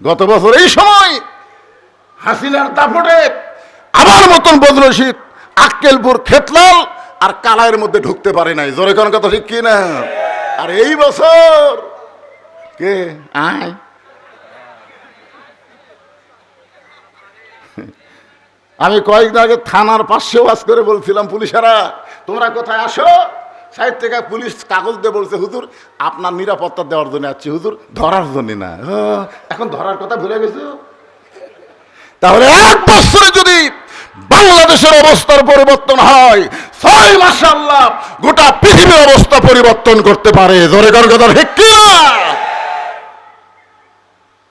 গত বছর এই সময় হাসিনার দাপটে আমার মতন বদরশীত আক্কেলপুর খেতলাল আর কালায়ের মধ্যে ঢুকতে পারে নাই। জোরে কোন কথা ঠিক কি না আর এই বছর কে? আয়। আমি কয়েকদিন আগে থানার পাশেও বাস করে বলছিলাম, পুলিশেরা, তোমরা কোথায় আসো? সাইড থেকে পুলিশ কাগজ দিয়ে বলছে, হুজুর, আপনার নিরাপত্তা দেওয়ার জন্য আসছি, হুজুর, ধরার জন্য না। এখন ধরার কথা ভুলে গেছো? তাহলে এক বছরে যদি বাংলাদেশের অবস্থার পরিবর্তন হয়, ছয় মাসে আল্লাহ গোটা পৃথিবীর অবস্থা পরিবর্তন করতে পারে। জোরে কর কথা?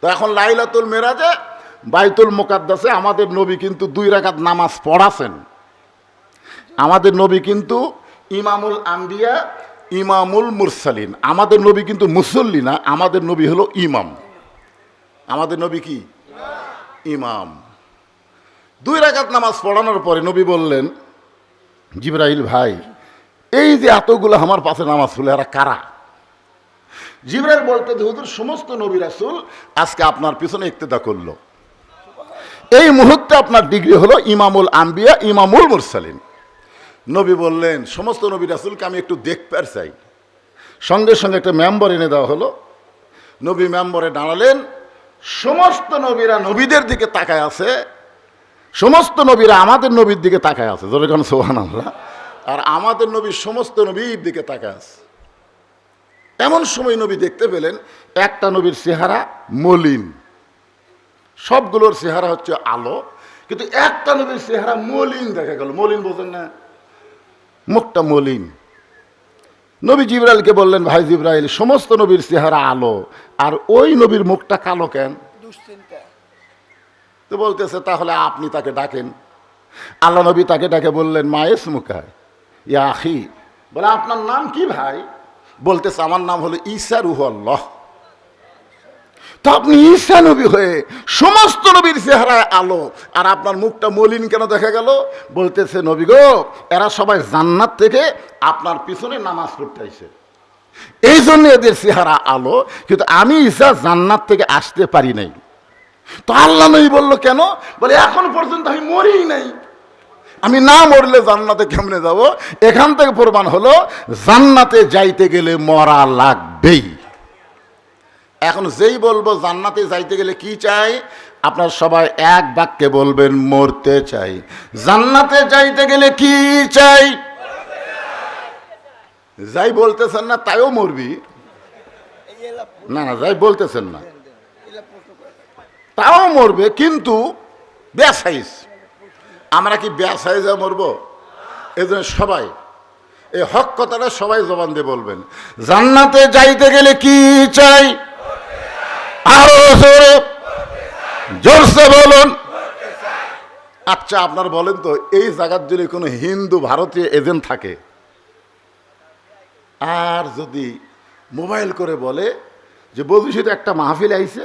তো এখন লাইলাতুল মেরাজে, বাইতুল মোকাদ্দাসে আমাদের নবী কিন্তু দুই রাকাত নামাজ পড়াছেন। আমাদের নবী কিন্তু ইমামুল আম্বিয়া, ইমামুল মুরসালিন। আমাদের নবী কিন্তু মুসল্লি না, আমাদের নবী হলো ইমাম। আমাদের নবী কি? ইমাম। দুই রাকাত নামাজ পড়ানোর পরে নবী বললেন, জিব্রাইল ভাই, এই যে এতগুলো আমার পাশে নামাজ পড়লে এরা কারা? জিব্রাইল বলতে, যে হুজুর, সমস্ত নবী রাসুল আজকে আপনার পিছনে ইক্তেদা করল। এই মুহূর্তে আপনার ডিগ্রি হলো ইমামুল আম্বিয়া, ইমামুল মুরসালিন। নবী বললেন, সমস্ত নবী রাসূলকে আমি একটু দেখতে চাই। সঙ্গে সঙ্গে একটা মেম্বার এনে দেওয়া হলো। নবী মেম্বরে দাঁড়ালেন। সমস্ত নবীরা নবীদের দিকে তাকায় আছে। সমস্ত নবীরা আমাদের নবীর দিকে তাকায় আছে। যেরকম সোহান আল্লাহ আর আমাদের নবী সমস্ত নবীর দিকে তাকায় আছে। এমন সময় নবী দেখতে পেলেন, একটা নবীর চেহারা মলিন। সবগুলোর চেহারা হচ্ছে আলো। কিন্তু একটা নবীর চেহারা মলিন দেখা গেল। মলিন বোঝেন না মুখটা মলিন নবী জিব্রাইলকে বললেন ভাই জিব্রাইল সমস্ত নবীর চেহারা আলো আর ওই নবীর মুখটা কালো কেন? দুশ্চিন্তা। তো বলতেছে তাহলে আপনি তাকে ডাকেন। আল্লাহ নবী তাকে ডাকে বললেন মায়েস মুখায় ইয়া আখি। বলে আপনার নাম কি ভাই? বলতেছে আমার নাম হলো ঈসা রুহ আল্লাহ তো আপনি ঈসা নবী হয়ে সমস্ত নবীর চেহারায় আলো, আর আপনার মুখটা মলিন কেন দেখা গেল? বলতেছে, নবী গো, এরা সবাই জান্নাত থেকে আপনার পিছনে নামাজ পড়তে আইছে এই জন্য এদের চেহারা আলো, কিন্তু আমি ঈশা জান্নাত থেকে আসতে পারি নাই। তো আল্লাহ নবী বলল, কেন? বলে, এখন পর্যন্ত আমি মরি নাই। আমি না মরলে জান্নাতে কেমনে যাব? এখান থেকে প্রমাণ হলো, জান্নাতে যাইতে গেলে মরা লাগবেই। এখন যেই বলব, জান্নাতে যাইতে গেলে কি চাই? আপনার সবাই এক বাক্যে বলবেন, মরতে চাই। জান্নাতে যাইতে গেলে কি চাই? যাই বলতেছেন না, তাইও মরবি। না না, যাই বলতেছেন না। তাও মরবে, কিন্তু ব্যাসাইজ আমরা কি ব্যাসাইজে মরবো? এই জন্য সবাই, এই হক কথাটা সবাই জবান দিয়ে বলবেন। জান্নাতে যাইতে গেলে কি চাই? আচ্ছা আপনার বলেন তো, এই জায়গার যদি কোনো হিন্দু ভারতীয় এজেন্ট থাকে, আর যদি মোবাইল করে বলে যে বধূষিত একটা মাহফিল আইছে,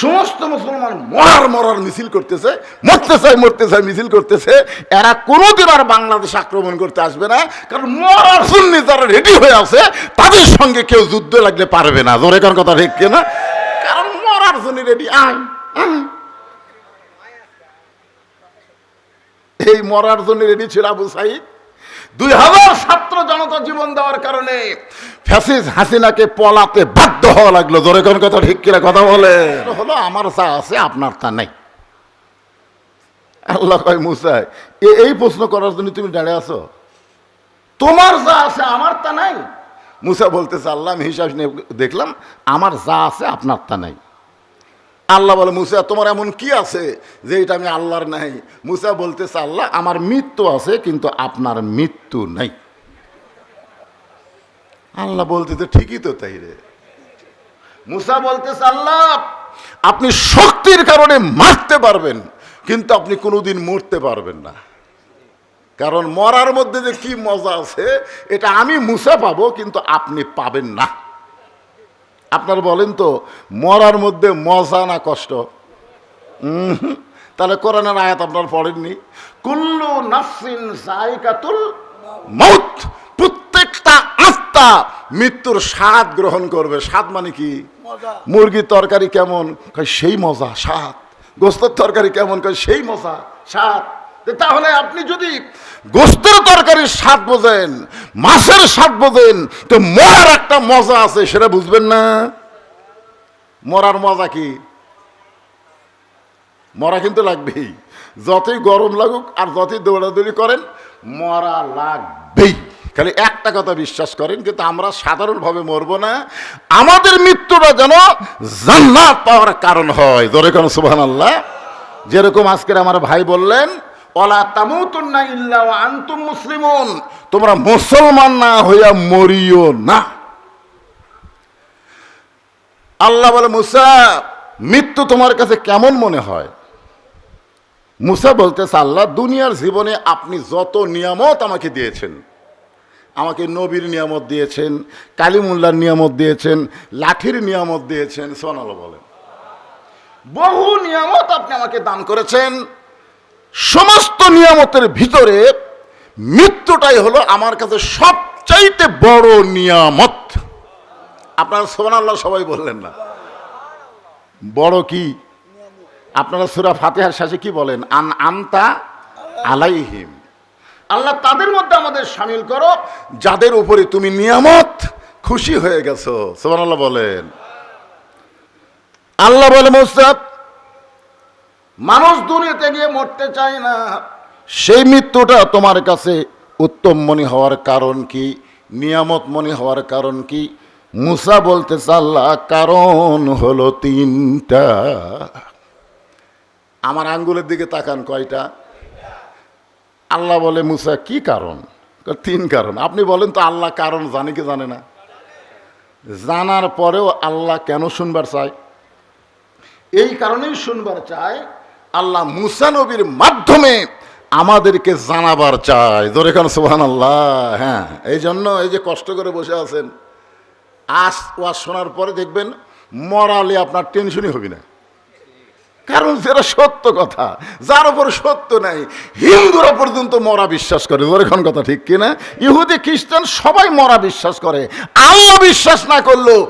সমস্ত মুসলমান মরার মরার মিছিল করতেছে, মরতে চাই মরতে চাই মিছিল করতেছে, এরা কোনোদিন আর বাংলাদেশ আক্রমণ করতে আসবে না, কারণ মরার শূন্য যারা রেডি হয়ে আছে, তাদের সঙ্গে কেউ যুদ্ধ লাগলে পারবে না। জোরে কার কথা ঠিক না জন্য রেডি আয়। এই মরার জন্য রেডি ছিল আবু সাইদ। দুই হাজার ছাত্র জনতা জীবন দেওয়ার কারণে ফ্যাসিস হাসিনাকে পলাতে বাধ্য হওয়া লাগল। জোরে কোন কথা, ঠিক কিনা কথা বলে? হলো, আমার যা আছে, আপনার তা নাই। আল্লাহ কয় মুসাই এই প্রশ্ন করার জন্য তুমি দাঁড়িয়ে আছো? তোমার যা আছে, আমার তা নাই। মুসা বলতেছে, আল্লাহ, আমি হিসাব নিয়ে দেখলাম, আমার যা আছে, আপনার তা নাই। আল্লাহ বলে, মুসা, তোমার এমন কি আছে যে এটা আমি আল্লাহর নাই? মুসা বলতেছে, আল্লাহ, আমার মৃত্যু আছে, কিন্তু আপনার মৃত্যু নাই। আল্লাহ বলতেছে, ঠিকই তো তাই রে। মুসা বলতেছে, আল্লাহ, আপনি শক্তির কারণে মারতে পারবেন, কিন্তু আপনি কোনোদিন মরতে পারবেন না। কারণ মরার মধ্যে যে কি মজা আছে, এটা আমি মুসা পাবো, কিন্তু আপনি পাবেন না। আপনার বলেন তো মরার মধ্যে মজা না কষ্ট। তাহলে কোরআনের আয়াত আপনার পড়েননি? কুল্লু নাফসিন মৌত প্রত্যেকটা আত্মা মৃত্যুর স্বাদ গ্রহণ করবে। স্বাদ মানে কি? মুরগির তরকারি কেমন? কয় সেই মজা স্বাদ। গোস্তর তরকারি কেমন? কয় সেই মজা স্বাদ। তাহলে আপনি যদি গোস্তের তরকারির স্বাদ বোঝেন, মাছের স্বাদ বোঝেন, তো মরার একটা মজা আছে, সেটা বুঝবেন না। মরার মজা কি? মরা কিন্তু লাগবেই। যতই গরম লাগুক আর যতই দৌড়াদৌড়ি করেন, মরা লাগবেই। খালি একটা কথা বিশ্বাস করেন, কিন্তু আমরা সাধারণভাবে মরবো না। আমাদের মৃত্যুটা যেন জান্নাত পাওয়ার কারণ হয়। ধরে কেন সুবহান আল্লাহ যেরকম আজকের আমার ভাই বললেন ওলা তামুতুন্না ইল্লা আনতুম মুসলিমুন। তোমরা মুসলমান না হইয়া মরিও না। আল্লাহ বলে, মুসা, মৃত্যু তোমার কাছে কেমন মনে হয়? মুসা বলতেছে, আল্লাহ, দুনিয়ার জীবনে আপনি যত নিয়ামত আমাকে দিয়েছেন, আমাকে নবীর নিয়ামত দিয়েছেন কালিমুল্লার নিয়ামত দিয়েছেন, লাঠির নিয়ামত দিয়েছেন সোনাল বলেন। বহু নিয়ামত আপনি আমাকে দান করেছেন সমস্ত নিয়ামতের ভিতরে মৃত্যুটাই হলো আমার কাছে সবচাইতে বড় নিয়ামত। আপনারা সোনাল্লাহ সবাই বললেন না। বড় কি? আপনারা সুরা ফাতেহার শেষে কি বলেন? আন আমতা আলাইহিম। আল্লাহ তাদের মধ্যে আমাদের সামিল করো, যাদের উপরে তুমি নিয়ামত, খুশি হয়ে গেছো। সুবহানাল্লাহ বলেন। আল্লাহ বলে মোসাদ মানুষ দুনিয়াতে গিয়ে মরতে চায় না। সেই মৃত্যুটা তোমার কাছে উত্তম মনে হওয়ার কারণ কি? নিয়ামত মনে হওয়ার কারণ কি? মুসা বলতে আল্লাহ কারণ হলো তিনটা। আমার আঙ্গুলের দিকে তাকান কয়টা? আল্লাহ বলে, মুসা, কি কারণ? তিন কারণ। আপনি বলেন তো আল্লাহ কারণ জানে কি জানে না? জানার পরেও আল্লাহ কেন শুনবার চায়? এই কারণেই শুনবার চায় আল্লাহ মুসা নবীর মাধ্যমে আমাদেরকে জানাবার চায়। জোরে খান সুহান আল্লাহ হ্যাঁ এই জন্য এই যে কষ্ট করে বসে আছেন, আজ ওয়াজ শোনার পরে দেখবেন মরালে আপনার টেনশনই হবে না। কারণ যেটা সত্য কথা, যার উপর সত্য নাই, হিন্দুরা পর্যন্ত মরা বিশ্বাস করে। এখন কথা ঠিক কিনা? ইহুদি, খ্রিস্টান সবাই মরা বিশ্বাস করে। আল্লাহ বিশ্বাস না করলেও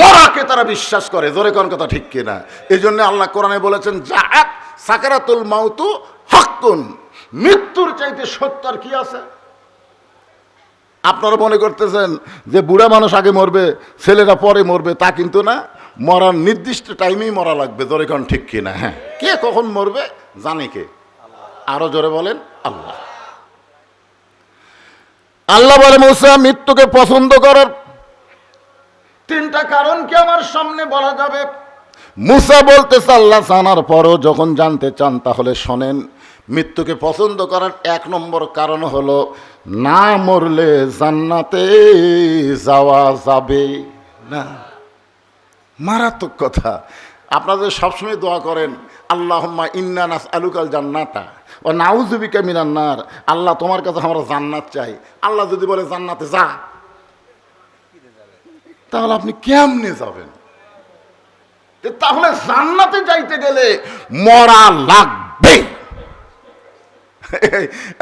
মরাকে তারা বিশ্বাস করে। কোন কথা ঠিক কিনা? এই জন্য আল্লাহ কোরআনে বলেছেন, যা সাকারাতুল মাউতু হকুন মৃত্যুর চাইতে সত্য আর কি আছে? আপনারা মনে করতেছেন যে বুড়া মানুষ আগে মরবে, ছেলেরা পরে মরবে, তা কিন্তু না। মরার নির্দিষ্ট টাইমেই মরা লাগবে, জোরে কোন ঠিক কিনা? হ্যাঁ। কে কখন মরবে জানে কে? আরও জোরে বলেন, আল্লাহ। আল্লাহ বলে, মৌসা, মৃত্যুকে পছন্দ করার তিনটা কারণ কি আমার সামনে বলা যাবে? মুসা বলতেছে আল্লাহ জানার পরও যখন জানতে চান, তাহলে শোনেন, মৃত্যুকে পছন্দ করার এক নম্বর কারণ হলো, না মরলে জান্নাতে যাওয়া যাবে না। মারাত্মক কথা। আপনাদের সবসময় দোয়া করেন, আল্লাহম্মা ইন্নানাস আলুকাল জান্নাতা ও নাউজুবিকা মিনান্নার আল্লাহ তোমার কাছে আমরা জান্নাত চাই। আল্লাহ যদি বলে জান্নাতে যা, তাহলে আপনি কেমনে যাবেন? তাহলে জান্নাতে যাইতে গেলে মরা লাগবে।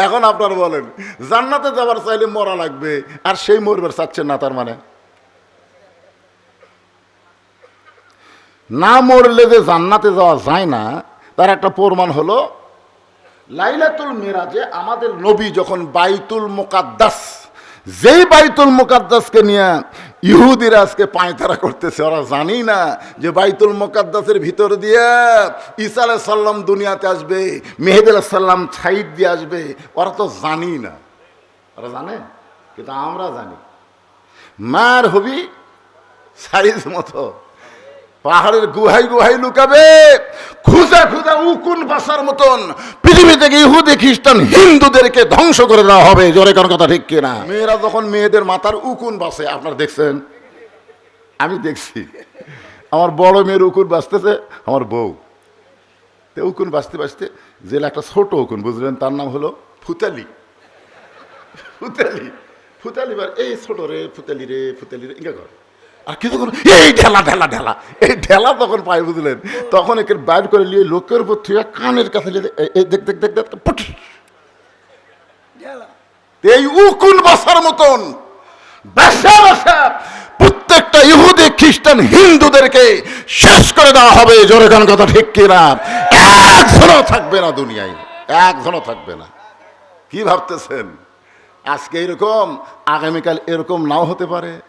এখন আপনারা বলেন, জান্নাতে যাবার চাইলে মরা লাগবে, আর সেই মরবার চাচ্ছেন না তার মানে? না মরলে যে জান্নাতে যাওয়া যায় না, তার একটা প্রমাণ হলো, লাইলাতুল মিরাজে আমাদের নবী যখন বাইতুল মোকাদ্দাস, যেই বাইতুল মোকাদ্দাসকে নিয়ে ইহুদিরা আজকে পায়তারা করতেছে, ওরা জানি না যে বাইতুল মোকাদ্দাসের ভিতর দিয়ে ঈসা আলাহ সাল্লাম দুনিয়াতে আসবে, মেহেদ আলাহ সাল্লাম ছাইড দিয়ে আসবে, ওরা তো জানি না। ওরা জানে, কিন্তু আমরা জানি। মার হবি সাইজ মতো। পাহাড়ের গুহাই গুহাই লুকাবে। খুঁজা খুঁজা উকুন বাসার মতন পৃথিবী থেকে ইহুদি, খ্রিস্টান, হিন্দুদেরকে ধ্বংস করে দেওয়া হবে। জোরে কোন কথা ঠিক কিনা? মেয়েরা যখন মেয়েদের মাথার উকুন বাসে, আপনারা দেখছেন? আমি দেখছি। আমার বড় মেয়ের উকুন বাঁচতেছে আমার বউ। তো উকুন বাঁচতে বাঁচতে জেলে একটা ছোট উকুন, বুঝলেন? তার নাম হলো ফুতালি। ফুতালি। ফুতালি বার এই ছোট রে, ফুতালি রে ফুতালি রে, ইঙ্গা কর। আর কিছুক্ষণ এই ঢেলা ঢেলা ঢেলা। এই ঢেলা তখন পায় বুঝলেন? তখন একে বাইর করে নিয়ে লোকের উপর থুয়ে কানের কাছে এই- দেখ দেখ দেখ দেখ পুট। ঢেলা। এই উকুন বাসার মতন বেসা বেসা প্রত্যেকটা ইহুদি খ্রিস্টান হিন্দুদেরকে শেষ করে দেওয়া হবে। জোরে গান কথা ঠিক কিনা? একজনও থাকবে না দুনিয়ায় একজনও থাকবে না। কি ভাবতেছেন? আজকে এরকম আগামীকাল এরকম নাও হতে পারে।